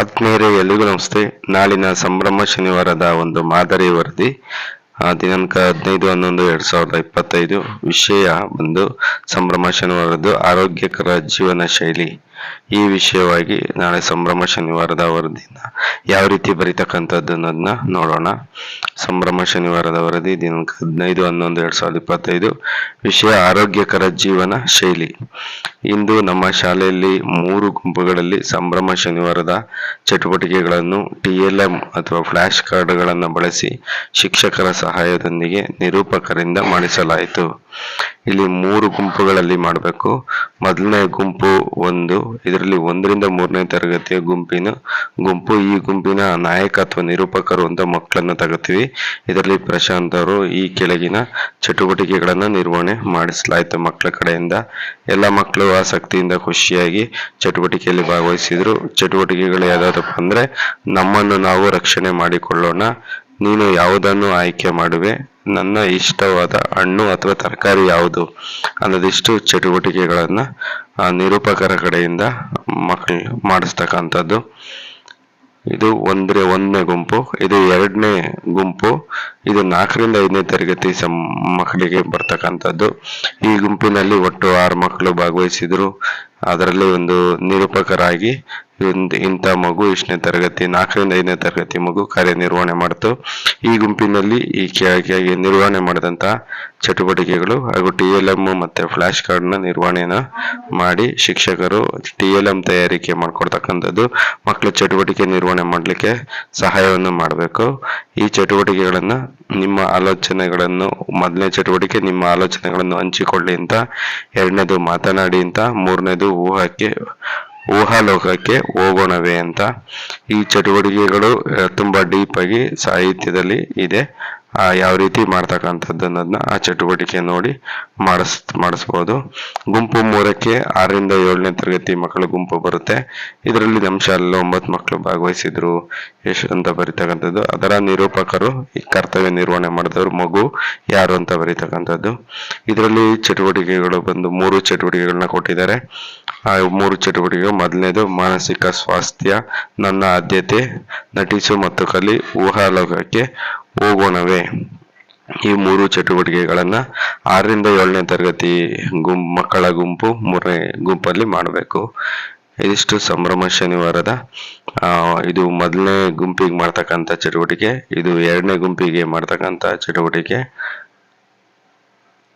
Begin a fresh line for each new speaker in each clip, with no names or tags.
ಆತ್ಮೀಯರೇ ಎಲ್ಲಿಗೂ ನಮಸ್ತೆ ನಾಳಿನ ಸಂಭ್ರಮ ಶನಿವಾರದ ಒಂದು ಮಾದರಿ ವರದಿ. ದಿನಾಂಕ ಹದಿನೈದು ಹನ್ನೊಂದು ಎರಡ್ ಸಾವಿರದ ಇಪ್ಪತ್ತೈದು. ವಿಷಯ ಬಂದು, ಸಂಭ್ರಮ ಶನಿವಾರದ್ದು ಆರೋಗ್ಯಕರ ಜೀವನ ಶೈಲಿ. ಈ ವಿಷಯವಾಗಿ ನಾಳೆ ಸಂಭ್ರಮ ಶನಿವಾರದ ವರದಿನ. ಯಾವ ರೀತಿ ಬರೀತಕ್ಕಂಥದ್ದು ಅನ್ನೋದನ್ನ ನೋಡೋಣ. ಸಂಭ್ರಮ ಶನಿವಾರದ ವರದಿ, ದಿನಾಂಕ ಹದಿನೈದು ಹನ್ನೊಂದು ಎರಡ್ ಸಾವಿರದ ಇಪ್ಪತ್ತೈದು. ವಿಷಯ ಆರೋಗ್ಯಕರ ಜೀವನ ಶೈಲಿ. ಇಂದು ನಮ್ಮ ಶಾಲೆಯಲ್ಲಿ ಮೂರು ಗುಂಪುಗಳಲ್ಲಿ ಸಂಭ್ರಮ ಶನಿವಾರದ ಚಟುವಟಿಕೆಗಳನ್ನು ಟಿಎಲ್ಎಂ ಅಥವಾ ಫ್ಲಾಶ್ ಕಾರ್ಡ್ಗಳನ್ನು ಬಳಸಿ ಶಿಕ್ಷಕರ ಸಹಾಯದೊಂದಿಗೆ ನಿರೂಪಕರಿಂದ ಮಾಡಿಸಲಾಯಿತು. ಇಲ್ಲಿ ಮೂರು ಗುಂಪುಗಳಲ್ಲಿ ಮಾಡಬೇಕು. ಮೊದಲನೇ ಗುಂಪು ಒಂದು, ಇದರಲ್ಲಿ ಒಂದರಿಂದ ಮೂರನೇ ತರಗತಿಯ ಗುಂಪಿನ ಗುಂಪು. ಈ ಗುಂಪಿನ ನಾಯಕ ಅಥವಾ ನಿರೂಪಕರು ಅಂತ ಮಕ್ಕಳನ್ನು ತಗೋತೀವಿ. ಇದರಲ್ಲಿ ಪ್ರಶಾಂತ್ ಅವರು ಈ ಕೆಳಗಿನ ಚಟುವಟಿಕೆಗಳನ್ನು ನಿರ್ವಹಣೆ ಮಾಡಿಸಲಾಯಿತು ಮಕ್ಕಳ ಕಡೆಯಿಂದ. ಎಲ್ಲ ಮಕ್ಕಳು ಆಸಕ್ತಿಯಿಂದ ಖುಷಿಯಾಗಿ ಚಟುವಟಿಕೆಯಲ್ಲಿ ಭಾಗವಹಿಸಿದ್ರು. ಚಟುವಟಿಕೆಗಳು ಯಾವುದಪ್ಪ ಅಂದರೆ ನಮ್ಮನ್ನು ನಾವು ರಕ್ಷಣೆ ಮಾಡಿಕೊಳ್ಳೋಣ. ನೀನು ಯಾವುದನ್ನು ಆಯ್ಕೆ ಮಾಡುವೆ? ನನ್ನ ಇಷ್ಟವಾದ ಹಣ್ಣು ಅಥವಾ ತರಕಾರಿ ಯಾವುದು ಅನ್ನೋದಿಷ್ಟು ಚಟುವಟಿಕೆಗಳನ್ನು ನಿರೂಪಕರ ಕಡೆಯಿಂದ ಮಕ್ಕಳು ಮಾಡಿಸ್ತಕ್ಕಂಥದ್ದು. ಇದು ಒಂದ್ರೆ ಒಂದನೇ ಗುಂಪು, ಇದು ಎರಡನೇ ಗುಂಪು, ಇದು ನಾಲ್ಕರಿಂದ ಐದನೇ ತರಗತಿ ಸಂ ಮಕ್ಕಳಿಗೆ ಬರ್ತಕ್ಕಂಥದ್ದು. ಈ ಗುಂಪಿನಲ್ಲಿ ಒಟ್ಟು ಆರು ಮಕ್ಕಳು ಭಾಗವಹಿಸಿದ್ರು. ಅದರಲ್ಲಿ ಒಂದು ನಿರೂಪಕರಾಗಿ ಇಂಥ ಮಗು ಇಷ್ಟನೇ ತರಗತಿ, ನಾಲ್ಕರಿಂದ ಐದನೇ ತರಗತಿ ಮಗು ಕಾರ್ಯನಿರ್ವಹಣೆ ಮಾಡಿತು. ಈ ಗುಂಪಿನಲ್ಲಿ ಈ ಕೆಳಗೆ ನಿರ್ವಹಣೆ ಮಾಡಿದಂತಹ ಚಟುವಟಿಕೆಗಳು ಹಾಗೂ ಟಿ ಎಲ್ ಎಂ ಮತ್ತೆ ಫ್ಲಾಶ್ ಕಾರ್ಡ್ನ ನಿರ್ವಹಣೆನ ಮಾಡಿ ಶಿಕ್ಷಕರು ಟಿ ಎಲ್ ಎಂ ತಯಾರಿಕೆ ಮಾಡಿಕೊಡ್ತಕ್ಕಂಥದ್ದು, ಮಕ್ಕಳ ಚಟುವಟಿಕೆ ನಿರ್ವಹಣೆ ಮಾಡಲಿಕ್ಕೆ ಸಹಾಯವನ್ನು ಮಾಡಬೇಕು. ಈ ಚಟುವಟಿಕೆಗಳನ್ನ ನಿಮ್ಮ ಆಲೋಚನೆಗಳನ್ನು, ಮೊದಲನೇ ಚಟುವಟಿಕೆ ನಿಮ್ಮ ಆಲೋಚನೆಗಳನ್ನು ಹಂಚಿಕೊಳ್ಳಿ ಅಂತ, ಎರಡನೇದು ಮಾತನಾಡಿ ಅಂತ, ಮೂರನೇದು ಊಹಕ್ಕೆ, ಊಹಾಲೋಕಕ್ಕೆ ಹೋಗೋಣವೇ ಅಂತ. ಈ ಚಟುವಟಿಕೆಗಳು ತುಂಬಾ ಡೀಪ್ ಆಗಿ ಸಾಹಿತ್ಯದಲ್ಲಿ ಇದೆ. ಯಾವ ರೀತಿ ಮಾಡ್ತಕ್ಕಂಥದ್ದು ಅನ್ನೋದನ್ನ ಆ ಚಟುವಟಿಕೆ ನೋಡಿ ಮಾಡಿಸ್, ಮಾಡಿಸ್ಬೋದು. ಗುಂಪು ಮೂರಕ್ಕೆ ಆರರಿಂದ ಏಳನೇ ತರಗತಿ ಮಕ್ಕಳ ಗುಂಪು ಬರುತ್ತೆ. ಇದರಲ್ಲಿ ನಮ್ಮ ಶಾಲೆಯಲ್ಲಿ ಒಂಬತ್ತು ಮಕ್ಕಳು ಭಾಗವಹಿಸಿದ್ರು. ಎಷ್ಟು ಅಂತ ಬರೀತಕ್ಕಂಥದ್ದು. ಅದರ ನಿರೂಪಕರು ಈ ಕರ್ತವ್ಯ ನಿರ್ವಹಣೆ ಮಾಡಿದವರು ಮಗು, ಯಾರು ಅಂತ ಬರೀತಕ್ಕಂಥದ್ದು. ಇದರಲ್ಲಿ ಚಟುವಟಿಕೆಗಳು ಬಂದು ಮೂರು ಚಟುವಟಿಕೆಗಳನ್ನ ಕೊಟ್ಟಿದ್ದಾರೆ. ಆ, ಮೂರು ಚಟುವಟಿಕೆಗಳು ಮೊದಲನೇದು ಮಾನಸಿಕ ಸ್ವಾಸ್ಥ್ಯ, ನನ್ನ ಆದ್ಯತೆ, ನಟಿಸು ಮತ್ತು ಕಲಿ, ಊಹಾಲೋಕಕ್ಕೆ ಹೋಗೋಣವೇ? ಈ ಮೂರು ಚಟುವಟಿಕೆಗಳನ್ನ ಆರರಿಂದ ಏಳನೇ ತರಗತಿ ಗುಂ, ಮಕ್ಕಳ ಗುಂಪು ಮೂರನೇ ಗುಂಪಲ್ಲಿ ಮಾಡಬೇಕು. ಇದಿಷ್ಟು ಸಂಭ್ರಮ ಶನಿವಾರದ ಇದು ಮೊದಲನೇ ಗುಂಪಿಗೆ ಮಾಡ್ತಕ್ಕಂಥ ಚಟುವಟಿಕೆ, ಇದು ಎರಡನೇ ಗುಂಪಿಗೆ ಮಾಡ್ತಕ್ಕಂಥ ಚಟುವಟಿಕೆ.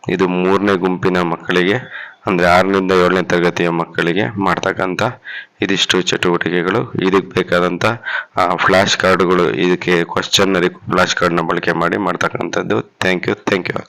ಇದು ಮೂರನೇ ಗುಂಪಿನ ಮಕ್ಕಳಿಗೆ ಅಂದ್ರೆ ಆರರಿಂದ ಏಳನೇ ತರಗತಿಯ ಮಕ್ಕಳಿಗೆ ಮಾಡ್ತಕ್ಕಂಥ ಇದಿಷ್ಟು ಚಟುವಟಿಕೆಗಳು. ಇದಕ್ಕೆ ಬೇಕಾದಂತ ಫ್ಲಾಶ್ ಕಾರ್ಡ್ಗಳು ಇದಕ್ಕೆ ಕ್ವಶನ್ ಫ್ಲಾಶ್ ಕಾರ್ಡ್ನ ಬಳಕೆ ಮಾಡಿ ಮಾಡ್ತಕ್ಕಂಥದ್ದು. Thank you thank you